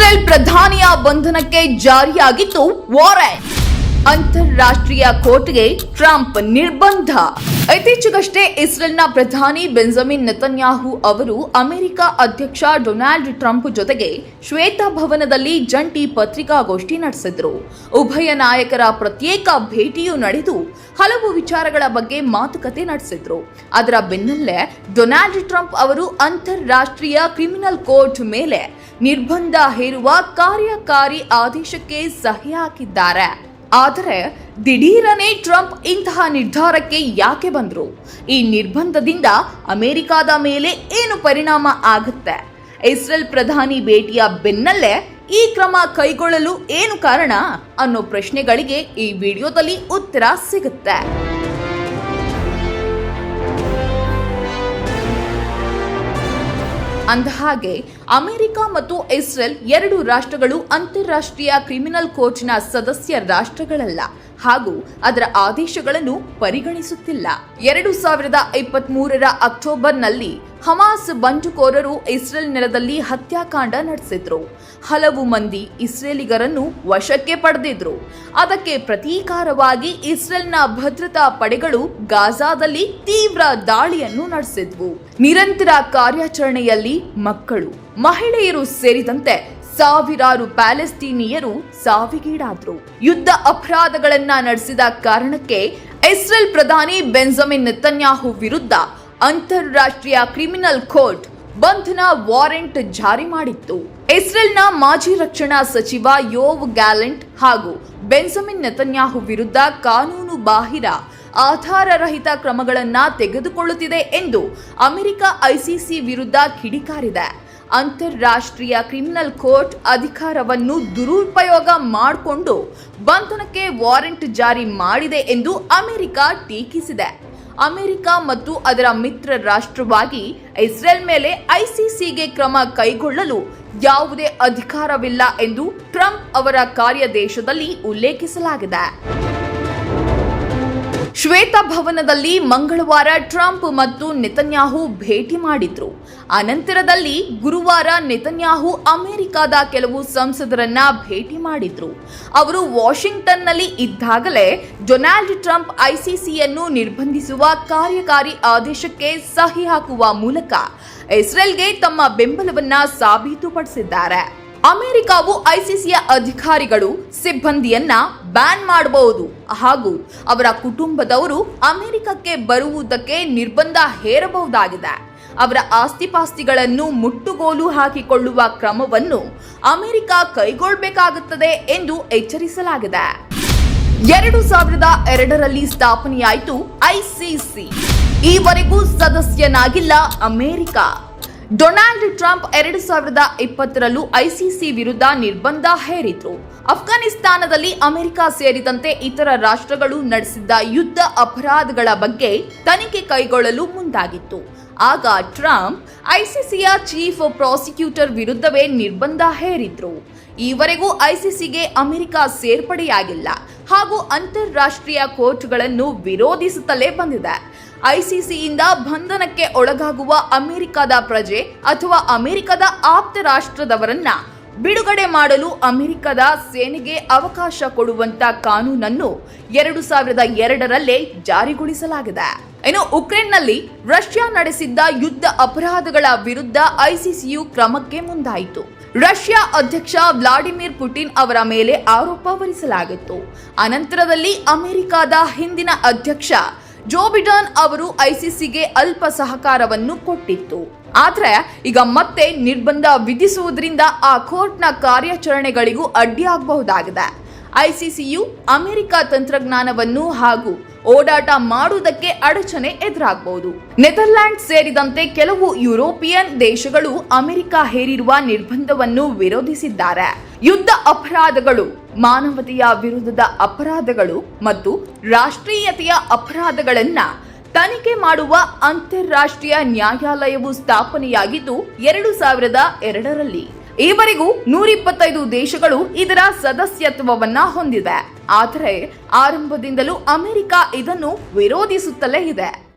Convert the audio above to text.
Israel ಪ್ರಧಾನಿಯ ಬಂಧನಕ್ಕೆ ಜಾರಿಯಾಗಿತ್ತು warrant ಅಂತಾರಾಷ್ಟ್ರೀಯ ಕೋರ್ಟ್ಗೆ ಟ್ರಂಪ್ ನಿರ್ಬಂಧ. ಇತ್ತೀಚೆಗಷ್ಟೇ ಇಸ್ರೇಲ್ನ ಪ್ರಧಾನಿ ಬೆಂಜಮಿನ್ ನೆತನ್ಯಾಹು ಅವರು ಅಮೆರಿಕ ಅಧ್ಯಕ್ಷ ಡೊನಾಲ್ಡ್ ಟ್ರಂಪ್ ಜೊತೆಗೆ ಶ್ವೇತಭವನದಲ್ಲಿ ಜಂಟಿ ಪತ್ರಿಕಾಗೋಷ್ಠಿ ನಡೆಸಿದ್ರು. ಉಭಯ ನಾಯಕರ ಪ್ರತ್ಯೇಕ ಭೇಟಿಯೂ ನಡೆದು ಹಲವು ವಿಚಾರಗಳ ಬಗ್ಗೆ ಮಾತುಕತೆ ನಡೆಸಿದ್ರು. ಅದರ ಬೆನ್ನಲ್ಲೇ ಡೊನಾಲ್ಡ್ ಟ್ರಂಪ್ ಅವರು ಅಂತಾರಾಷ್ಟ್ರೀಯ ಕ್ರಿಮಿನಲ್ ಕೋರ್ಟ್ ಮೇಲೆ ನಿರ್ಬಂಧ ಹೇರುವ ಕಾರ್ಯಕಾರಿ ಆದೇಶಕ್ಕೆ ಸಹಿ ಹಾಕಿದ್ದಾರೆ. ಆದರೆ ದಿಢೀರನೆ ಟ್ರಂಪ್ ಇಂತಹ ನಿರ್ಧಾರಕ್ಕೆ ಯಾಕೆ ಬಂದರು? ಈ ನಿರ್ಬಂಧದಿಂದ ಅಮೆರಿಕಾದ ಮೇಲೆ ಏನು ಪರಿಣಾಮ ಆಗುತ್ತೆ? ಇಸ್ರೇಲ್ ಪ್ರಧಾನಿ ಭೇಟಿಯ ಬೆನ್ನಲ್ಲೇ ಈ ಕ್ರಮ ಕೈಗೊಳ್ಳಲು ಏನು ಕಾರಣ ಅನ್ನೋ ಪ್ರಶ್ನೆಗಳಿಗೆ ಈ ವಿಡಿಯೋದಲ್ಲಿ ಉತ್ತರ ಸಿಗುತ್ತೆ. ಅಂದಹಾಗೆ, ಅಮೆರಿಕ ಮತ್ತು ಇಸ್ರೇಲ್ ಎರಡು ರಾಷ್ಟ್ರಗಳು ಅಂತಾರಾಷ್ಟ್ರೀಯ ಕ್ರಿಮಿನಲ್ ಕೋರ್ಟ್ನ ಸದಸ್ಯ ರಾಷ್ಟ್ರಗಳಲ್ಲ ಹಾಗೂ ಅದರ ಆದೇಶಗಳನ್ನು ಪರಿಗಣಿಸುತ್ತಿಲ್ಲ. ಎರಡು ಸಾವಿರದ ಇಪ್ಪತ್ತ್ ಮೂರರ ಅಕ್ಟೋಬರ್ನಲ್ಲಿ ಹಮಾಸ್ ಬಂಡುಕೋರರು ಇಸ್ರೇಲ್ ನೆಲದಲ್ಲಿ ಹತ್ಯಾಕಾಂಡ ನಡೆಸಿದ್ರು. ಹಲವು ಮಂದಿ ಇಸ್ರೇಲಿಗರನ್ನು ವಶಕ್ಕೆ ಪಡೆದಿದ್ರು. ಅದಕ್ಕೆ ಪ್ರತೀಕಾರವಾಗಿ ಇಸ್ರೇಲ್ನ ಭದ್ರತಾ ಪಡೆಗಳು ಗಾಜಾದಲ್ಲಿ ತೀವ್ರ ದಾಳಿಯನ್ನು ನಡೆಸಿದ್ವು. ನಿರಂತರ ಕಾರ್ಯಾಚರಣೆಯಲ್ಲಿ ಮಕ್ಕಳು, ಮಹಿಳೆಯರು ಸೇರಿದಂತೆ ಸಾವಿರಾರು ಪ್ಯಾಲೆಸ್ತೀನಿಯರು ಸಾವಿಗೀಡಾದ್ರು. ಯುದ್ಧ ಅಪರಾಧಗಳನ್ನ ನಡೆಸಿದ ಕಾರಣಕ್ಕೆ ಇಸ್ರೇಲ್ ಪ್ರಧಾನಿ ಬೆಂಜಮಿನ್ ನೆತನ್ಯಾಹು ವಿರುದ್ಧ ಅಂತಾರಾಷ್ಟ್ರೀಯ ಕ್ರಿಮಿನಲ್ ಕೋರ್ಟ್ ಬಂಧನ ವಾರೆಂಟ್ ಜಾರಿ ಮಾಡಿತ್ತು. ಇಸ್ರೇಲ್ನ ಮಾಜಿ ರಕ್ಷಣಾ ಸಚಿವ ಯೋವ್ ಗ್ಯಾಲೆಂಟ್ ಹಾಗೂ ಬೆಂಜಮಿನ್ ನೆತನ್ಯಾಹು ವಿರುದ್ಧ ಕಾನೂನು ಬಾಹಿರ ಆಧಾರರಹಿತ ಕ್ರಮಗಳನ್ನ ತೆಗೆದುಕೊಳ್ಳುತ್ತಿದೆ ಎಂದು ಅಮೆರಿಕ ಐಸಿಸಿ ವಿರುದ್ಧ ಕಿಡಿಕಾರಿದೆ. ಅಂತಾರಾಷ್ಟ್ರೀಯ ಕ್ರಿಮಿನಲ್ ಕೋರ್ಟ್ ಅಧಿಕಾರವನ್ನು ದುರುಪಯೋಗ ಮಾಡಿಕೊಂಡು ಬಂಧನಕ್ಕೆ ವಾರೆಂಟ್ ಜಾರಿ ಮಾಡಿದೆ ಎಂದು ಅಮೆರಿಕ ಟೀಕಿಸಿದೆ. ಅಮೆರಿಕ ಮತ್ತು ಅದರ ಮಿತ್ರ ರಾಷ್ಟ್ರವಾಗಿ ಇಸ್ರೇಲ್ ಮೇಲೆ ಐಸಿಸಿಗೆ ಕ್ರಮ ಕೈಗೊಳ್ಳಲು ಯಾವುದೇ ಅಧಿಕಾರವಿಲ್ಲ ಎಂದು ಟ್ರಂಪ್ ಅವರ ಕಾರ್ಯದೇಶದಲ್ಲಿ ಉಲ್ಲೇಖಿಸಲಾಗಿದೆ. ಶ್ವೇತ ಭವನದಲ್ಲಿ ಮಂಗಳವಾರ ಟ್ರಂಪ್ ಮತ್ತು ನೆತನ್ಯಾಹು ಭೇಟಿ ಮಾಡಿದ್ರು. ಅನಂತರದಲ್ಲಿ ಗುರುವಾರ ನೆತನ್ಯಾಹು ಅಮೆರಿಕದ ಕೆಲವು ಸಂಸದರನ್ನ ಭೇಟಿ ಮಾಡಿದ್ರು. ಅವರು ವಾಷಿಂಗ್ಟನ್ನಲ್ಲಿ ಇದ್ದಾಗಲೇ ಡೊನಾಲ್ಡ್ ಟ್ರಂಪ್ ಐಸಿಸಿಯನ್ನು ನಿರ್ಬಂಧಿಸುವ ಕಾರ್ಯಕಾರಿ ಆದೇಶಕ್ಕೆ ಸಹಿ ಹಾಕುವ ಮೂಲಕ ಇಸ್ರೇಲ್ಗೆ ತಮ್ಮ ಬೆಂಬಲವನ್ನ ಸಾಬೀತುಪಡಿಸಿದ್ದಾರೆ. ಅಮೆರಿಕವು ಐಸಿಸಿಯ ಅಧಿಕಾರಿಗಳು ಸಿಬ್ಬಂದಿಯನ್ನ ಬ್ಯಾನ್ ಮಾಡಬಹುದು. ಹಾಗೂ ಅವರ ಕುಟುಂಬದವರು ಅಮೆರಿಕಕ್ಕೆ ಬರುವುದಕ್ಕೆ ನಿರ್ಬಂಧ ಹೇರಬಹುದಾಗಿದೆ. ಅವರ ಆಸ್ತಿಪಾಸ್ತಿಗಳನ್ನು ಮುಟ್ಟುಗೋಲು ಹಾಕಿಕೊಳ್ಳುವ ಕ್ರಮವನ್ನು ಅಮೆರಿಕ ಕೈಗೊಳ್ಳಬೇಕಾಗುತ್ತದೆ ಎಂದು ಎಚ್ಚರಿಸಲಾಗಿದೆ. ಎರಡು ಸಾವಿರದ ಎರಡರಲ್ಲಿ ಸ್ಥಾಪನೆಯಾಯಿತು ಐಸಿಸಿ. ಈವರೆಗೂ ಸದಸ್ಯನಾಗಿಲ್ಲ ಅಮೆರಿಕ. ಡೊನಾಲ್ಡ್ ಟ್ರಂಪ್ ಎರಡು ಸಾವಿರದ ಇಪ್ಪತ್ತರಲ್ಲೂ ಐಸಿಸಿ ವಿರುದ್ಧ ನಿರ್ಬಂಧ ಹೇರಿದ್ರು. ಅಫ್ಘಾನಿಸ್ತಾನದಲ್ಲಿ ಅಮೆರಿಕ ಸೇರಿದಂತೆ ಇತರ ರಾಷ್ಟ್ರಗಳು ನಡೆಸಿದ್ದ ಯುದ್ಧ ಅಪರಾಧಗಳ ಬಗ್ಗೆ ತನಿಖೆ ಕೈಗೊಳ್ಳಲು ಮುಂದಾಗಿತ್ತು. ಆಗ ಟ್ರಂಪ್ ಐಸಿಸಿಯ ಚೀಫ್ ಪ್ರಾಸಿಕ್ಯೂಟರ್ ವಿರುದ್ಧವೇ ನಿರ್ಬಂಧ ಹೇರಿದ್ರು. ಈವರೆಗೂ ಐಸಿಸಿಗೆ ಅಮೆರಿಕ ಸೇರ್ಪಡೆಯಾಗಿಲ್ಲ ಹಾಗೂ ಅಂತಾರಾಷ್ಟ್ರೀಯ ಕೋರ್ಟ್ಗಳನ್ನು ವಿರೋಧಿಸುತ್ತಲೇ ಬಂದಿದೆ. ಐಸಿಸಿಯಿಂದ ಬಂಧನಕ್ಕೆ ಒಳಗಾಗುವ ಅಮೆರಿಕದ ಪ್ರಜೆ ಅಥವಾ ಅಮೆರಿಕದ ಆಪ್ತ ರಾಷ್ಟ್ರದವರನ್ನ ಬಿಡುಗಡೆ ಮಾಡಲು ಅಮೆರಿಕದ ಸೇನೆಗೆ ಅವಕಾಶ ಕೊಡುವಂತ ಕಾನೂನನ್ನು ಎರಡು ಸಾವಿರದ ಎರಡರಲ್ಲೇ ಜಾರಿಗೊಳಿಸಲಾಗಿದೆ. ಇನ್ನು ಉಕ್ರೇನ್ನಲ್ಲಿ ರಷ್ಯಾ ನಡೆಸಿದ್ದ ಯುದ್ಧ ಅಪರಾಧಗಳ ವಿರುದ್ಧ ಐಸಿಸಿಯು ಕ್ರಮಕ್ಕೆ ಮುಂದಾಯಿತು. ರಷ್ಯಾ ಅಧ್ಯಕ್ಷ ವ್ಲಾಡಿಮಿರ್ ಪುಟಿನ್ ಅವರ ಮೇಲೆ ಆರೋಪ ಹೊರಿಸಲಾಗಿತ್ತು ಅನಂತರದಲ್ಲಿ ಅಮೆರಿಕದ ಹಿಂದಿನ ಅಧ್ಯಕ್ಷ ಜೋ ಬಿಡನ್ ಅವರು ಐಸಿಸಿಗೆ ಅಲ್ಪ ಸಹಕಾರವನ್ನು ಕೊಟ್ಟಿತ್ತು. ಆದರೆ ಈಗ ಮತ್ತೆ ನಿರ್ಬಂಧ ವಿಧಿಸುವುದರಿಂದ ಆ ಕೋರ್ಟ್ನ ಕಾರ್ಯಾಚರಣೆಗಳಿಗೂ ಅಡ್ಡಿಯಾಗಬಹುದಾಗಿದೆ. ಐಸಿಸಿಯು ಅಮೆರಿಕ ತಂತ್ರಜ್ಞಾನವನ್ನು ಹಾಗೂ ಓಡಾಟ ಮಾಡುವುದಕ್ಕೆ ಅಡಚಣೆ ಎದುರಾಗಬಹುದು ನೆದರ್ಲ್ಯಾಂಡ್ ಸೇರಿದಂತೆ ಕೆಲವು ಯುರೋಪಿಯನ್ ದೇಶಗಳು ಅಮೆರಿಕ ಹೇರಿರುವ ನಿರ್ಬಂಧವನ್ನು ವಿರೋಧಿಸಿದ್ದಾರೆ. ಯುದ್ಧ ಅಪರಾಧಗಳು, ಮಾನವತೆಯ ವಿರುದ್ಧದ ಅಪರಾಧಗಳು ಮತ್ತು ರಾಷ್ಟ್ರೀಯತೆಯ ಅಪರಾಧಗಳನ್ನ ತನಿಖೆ ಮಾಡುವ ಅಂತಾರಾಷ್ಟ್ರೀಯ ನ್ಯಾಯಾಲಯವು ಸ್ಥಾಪನೆಯಾಗಿದ್ದು ಎರಡು ಸಾವಿರದ ಎರಡರಲ್ಲಿ ಈವರೆಗೂ ನೂರಿಪ್ಪತ್ತೈದು ದೇಶಗಳು ಇದರ ಸದಸ್ಯತ್ವವನ್ನ ಹೊಂದಿದೆ. ಆದರೆ ಆರಂಭದಿಂದಲೂ ಅಮೆರಿಕ ಇದನ್ನು ವಿರೋಧಿಸುತ್ತಲೇ ಇದೆ.